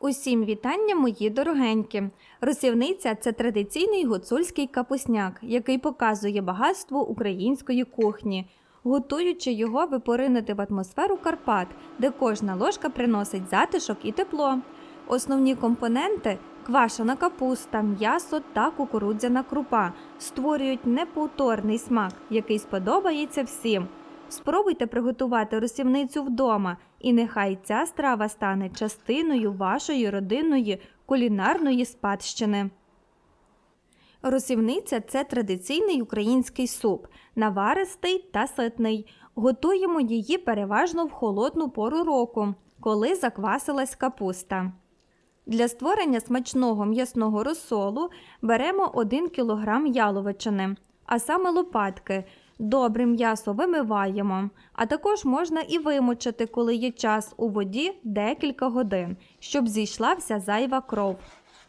Усім вітання, мої дорогенькі. Росівниця це традиційний гуцульський капусняк, який показує багатство української кухні. Готуючи його, ви поринете в атмосферу Карпат, де кожна ложка приносить затишок і тепло. Основні компоненти квашена капуста, м'ясо та кукурудзяна крупа створюють неповторний смак, який сподобається всім. Спробуйте приготувати росівницю вдома, і нехай ця страва стане частиною вашої родинної кулінарної спадщини. Росівниця це традиційний український суп, наваристий та ситний. Готуємо її переважно в холодну пору року, коли заквасилась капуста. Для створення смачного м'ясного розсолу беремо 1 кг яловичини, а саме лопатки. Добре м'ясо вимиваємо, а також можна і вимочити, коли є час у воді декілька годин, щоб зійшла вся зайва кров.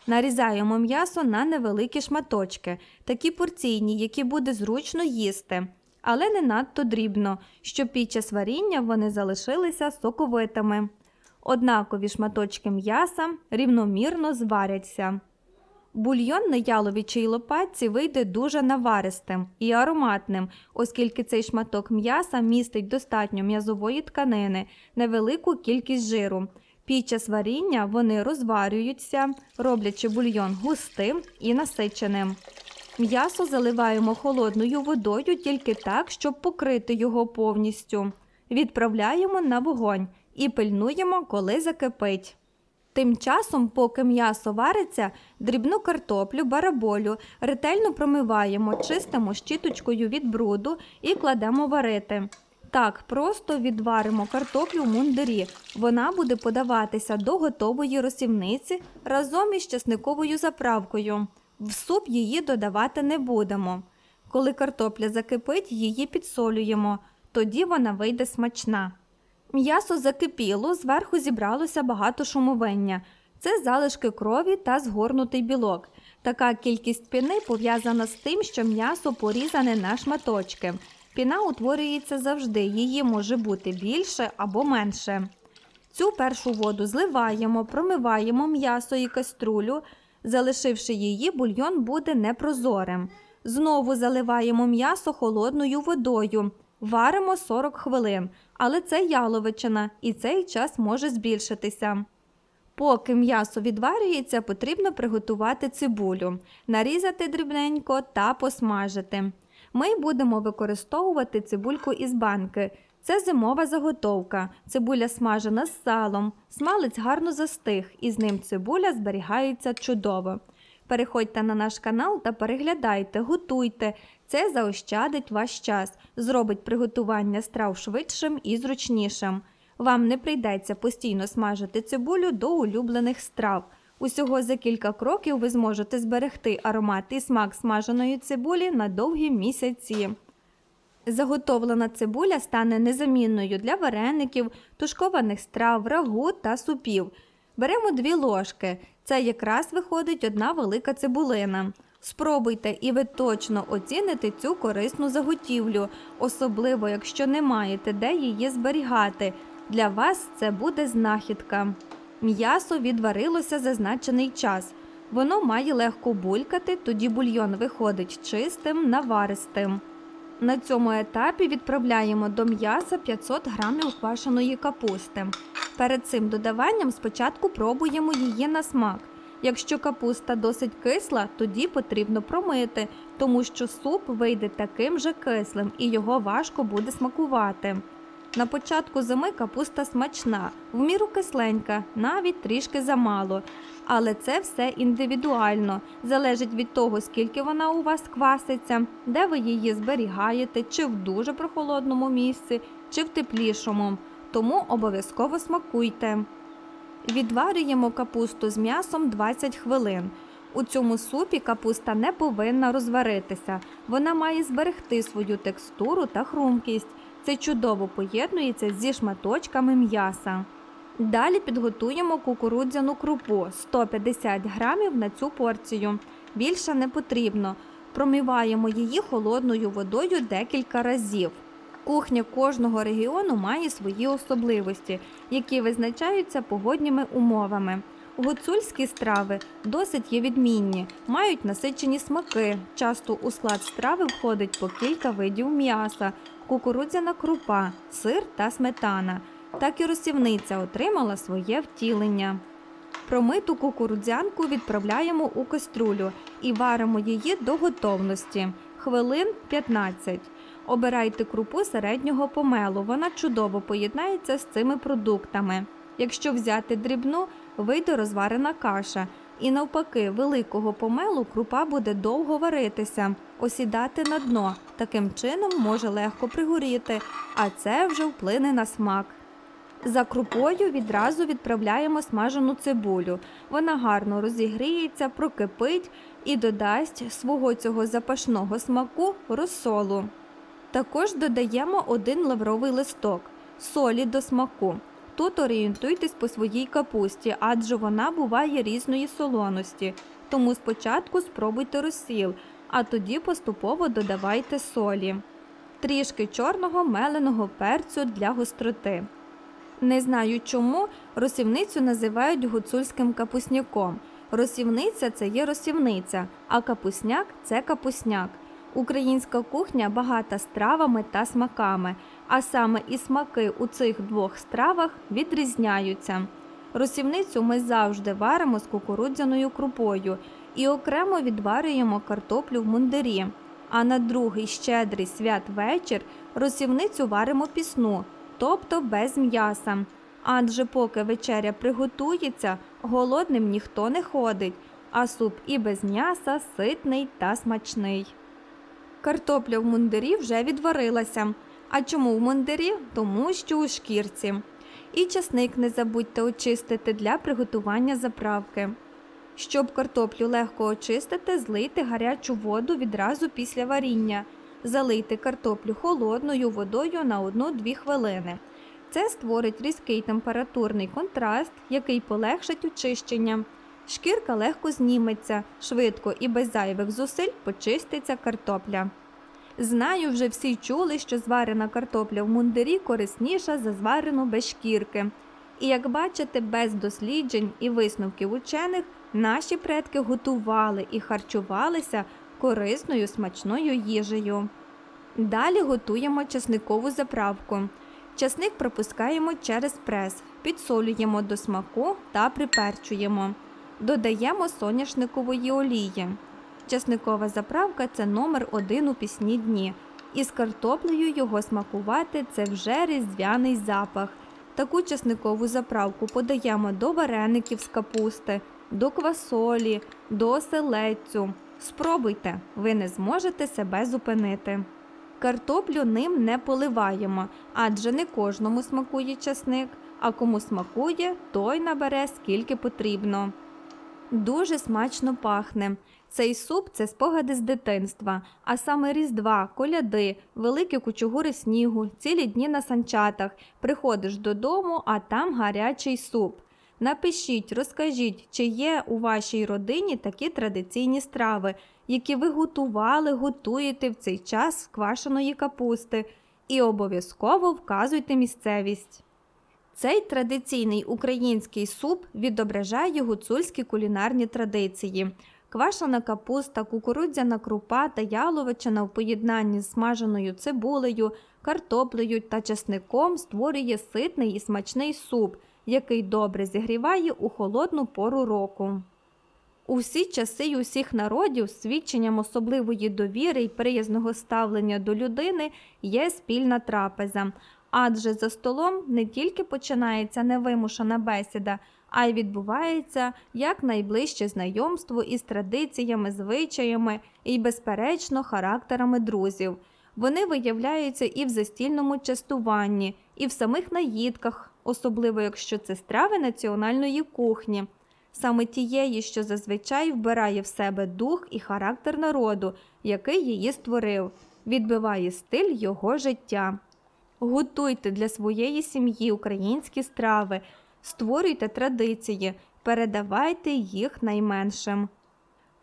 Нарізаємо м'ясо на невеликі шматочки, такі порційні, які буде зручно їсти, але не надто дрібно, щоб під час варіння вони залишилися соковитими. Однакові шматочки м'яса рівномірно зваряться. Бульйон на яловичій лопатці вийде дуже наваристим і ароматним, оскільки цей шматок м'яса містить достатньо м'язової тканини, невелику кількість жиру. Під час варіння вони розварюються, роблячи бульйон густим і насиченим. М'ясо заливаємо холодною водою тільки так, щоб покрити його повністю. Відправляємо на вогонь і пильнуємо, коли закипить. Тим часом, поки м'ясо вариться, дрібну картоплю, бараболю ретельно промиваємо, чистимо щіточкою від бруду і кладемо варити. Так, просто відваримо картоплю в мундирі. Вона буде подаватися до готової розсівниці разом із чесниковою заправкою. В суп її додавати не будемо. Коли картопля закипить, її підсолюємо, тоді вона вийде смачна. М'ясо закипіло, зверху зібралося багато шумовиння. Це залишки крові та згорнутий білок. Така кількість піни пов'язана з тим, що м'ясо порізане на шматочки. Піна утворюється завжди, її може бути більше або менше. Цю першу воду зливаємо, промиваємо м'ясо і каструлю. Залишивши її, бульйон буде непрозорим. Знову заливаємо м'ясо холодною водою. Варимо 40 хвилин, але це яловичина, і цей час може збільшитися. Поки м'ясо відварюється, потрібно приготувати цибулю, нарізати дрібненько та посмажити. Ми будемо використовувати цибульку із банки. Це зимова заготовка. Цибуля смажена з салом, смалець гарно застиг, і з ним цибуля зберігається чудово. Переходьте на наш канал та переглядайте, готуйте. Це заощадить ваш час, зробить приготування страв швидшим і зручнішим. Вам не прийдеться постійно смажити цибулю до улюблених страв. Усього за кілька кроків ви зможете зберегти аромат і смак смаженої цибулі на довгі місяці. Заготовлена цибуля стане незамінною для вареників, тушкованих страв, рагу та супів. Беремо дві ложки. Це якраз виходить одна велика цибулина. Спробуйте і ви точно оціните цю корисну заготівлю, особливо якщо не маєте де її зберігати. Для вас це буде знахідка. М'ясо відварилося зазначений час. Воно має легко булькати, тоді бульйон виходить чистим, наваристим. На цьому етапі відправляємо до м'яса 500 грамів квашеної капусти. Перед цим додаванням спочатку пробуємо її на смак. Якщо капуста досить кисла, тоді потрібно промити, тому що суп вийде таким же кислим і його важко буде смакувати. На початку зими капуста смачна, в міру кисленька, навіть трішки замало. Але це все індивідуально, залежить від того, скільки вона у вас кваситься, де ви її зберігаєте, чи в дуже прохолодному місці, чи в теплішому. Тому обов'язково смакуйте. Відварюємо капусту з м'ясом 20 хвилин. У цьому супі капуста не повинна розваритися. Вона має зберегти свою текстуру та хрумкість. Це чудово поєднується зі шматочками м'яса. Далі підготуємо кукурудзяну крупу 150 грамів на цю порцію. Більше не потрібно. Промиваємо її холодною водою декілька разів. Кухня кожного регіону має свої особливості, які визначаються погодніми умовами. Гуцульські страви досить є відмінні, мають насичені смаки. Часто у склад страви входить по кілька видів м'яса, кукурудзяна крупа, сир та сметана. Так і розсівниця отримала своє втілення. Промиту кукурудзянку відправляємо у каструлю і варимо її до готовності хвилин 15. Обирайте крупу середнього помелу, вона чудово поєднається з цими продуктами. Якщо взяти дрібну, вийде розварена каша. І навпаки, великого помелу крупа буде довго варитися, осідати на дно. Таким чином може легко пригоріти, а це вже вплине на смак. За крупою відразу відправляємо смажену цибулю. Вона гарно розігріється, прокипить і додасть свого цього запашного смаку розсолу. Також додаємо один лавровий листок, солі до смаку. Тут орієнтуйтесь по своїй капусті, адже вона буває різної солоності. Тому спочатку спробуйте розсіл, а тоді поступово додавайте солі. Трішки чорного меленого перцю для гостроти. Не знаю чому росівницю називають гуцульським капусняком. Росівниця це є росівниця, а капусняк це капусняк. Українська кухня багата стравами та смаками, а саме і смаки у цих двох стравах відрізняються. Росівницю ми завжди варимо з кукурудзяною крупою і окремо відварюємо картоплю в мундирі. А на другий щедрий святвечір росівницю варимо пісну, тобто без м'яса. Адже поки вечеря приготується, голодним ніхто не ходить, а суп і без м'яса ситний та смачний. Картопля в мундирі вже відварилася. А чому в мундирі? Тому що у шкірці. І часник не забудьте очистити для приготування заправки. Щоб картоплю легко очистити, злийте гарячу воду відразу після варіння. Залийте картоплю холодною водою на 1-2 хвилини. Це створить різкий температурний контраст, який полегшить очищення. Шкірка легко зніметься, швидко і без зайвих зусиль почиститься картопля. Знаю, вже всі чули, що зварена картопля в мундирі корисніша за зварену без шкірки. І як бачите, без досліджень і висновків учених наші предки готували і харчувалися корисною смачною їжею. Далі готуємо часникову заправку. Часник пропускаємо через прес, підсолюємо до смаку та приперчуємо. Додаємо соняшникової олії. Часникова заправка це номер один у пісні дні. І з картоплею його смакувати це вже різдвяний запах. Таку часникову заправку подаємо до вареників з капусти, до квасолі, до оселедцю. Спробуйте, ви не зможете себе зупинити. Картоплю ним не поливаємо, адже не кожному смакує часник, а кому смакує, той набере скільки потрібно. Дуже смачно пахне. Цей суп це спогади з дитинства, а саме Різдва, коляди, великі кучугури снігу, цілі дні на санчатах. Приходиш додому, а там гарячий суп. Напишіть, розкажіть, чи є у вашій родині такі традиційні страви, які ви готували, готуєте в цей час квашеної капусти, і обов'язково вказуйте місцевість. Цей традиційний український суп відображає гуцульські кулінарні традиції. Квашена капуста, кукурудзяна крупа та яловичина в поєднанні з смаженою цибулею, картоплею та чесником створює ситний і смачний суп, який добре зігріває у холодну пору року. У всі часи й усіх народів свідченням особливої довіри й приязного ставлення до людини є спільна трапеза, адже за столом не тільки починається невимушена бесіда, а й відбувається як найближче знайомство із традиціями, звичаями і, безперечно, характерами друзів. Вони виявляються і в застільному частуванні, і в самих наїдках, особливо якщо це страви національної кухні, саме тієї, що зазвичай вбирає в себе дух і характер народу, який її створив, відбиває стиль його життя. Готуйте для своєї сім'ї українські страви, створюйте традиції, передавайте їх найменшим.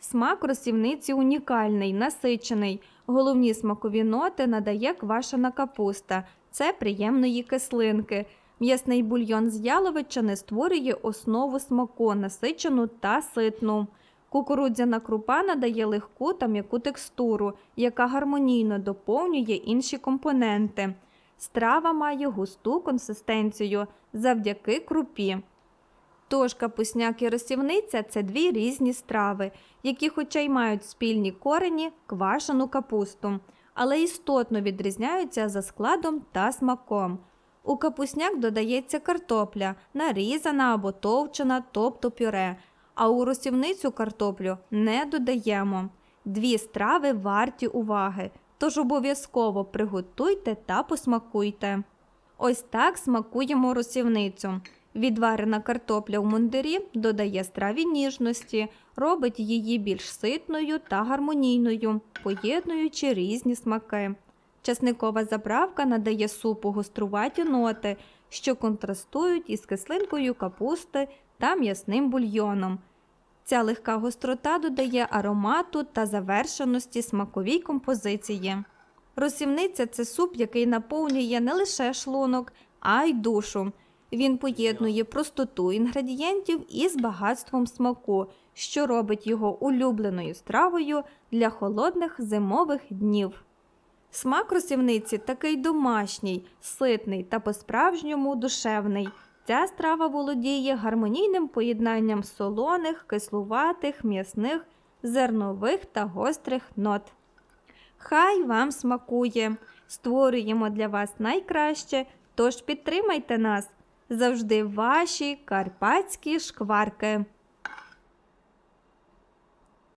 Смак росівниці унікальний, насичений. Головні смакові ноти надає квашена капуста. Це приємної кислинки. М'ясний бульйон з яловичини створює основу смаку, насичену та ситну. Кукурудзяна крупа надає легку та м'яку текстуру, яка гармонійно доповнює інші компоненти. Страва має густу консистенцію завдяки крупі. Тож капусняк і росівниця це дві різні страви, які хоча й мають спільні корені, квашену капусту, але істотно відрізняються за складом та смаком. У капусняк додається картопля, нарізана або товчена, тобто пюре, а у росівницю картоплю не додаємо. Дві страви варті уваги, тож обов'язково приготуйте та посмакуйте. Ось так смакуємо росівницю. Відварена картопля в мундирі додає страві ніжності, робить її більш ситною та гармонійною, поєднуючи різні смаки. Часникова заправка надає супу гоструваті ноти, що контрастують із кислинкою капусти та м'ясним бульйоном. Ця легка гострота додає аромату та завершеності смаковій композиції. Росівниця це суп, який наповнює не лише шлунок, а й душу. Він поєднує простоту інгредієнтів із багатством смаку, що робить його улюбленою стравою для холодних зимових днів. Смак росівниці такий домашній, ситний та по-справжньому душевний. Ця страва володіє гармонійним поєднанням солоних, кислуватих, м'ясних, зернових та гострих нот. Хай вам смакує! Створюємо для вас найкраще, тож підтримайте нас завжди ваші карпатські шкварки.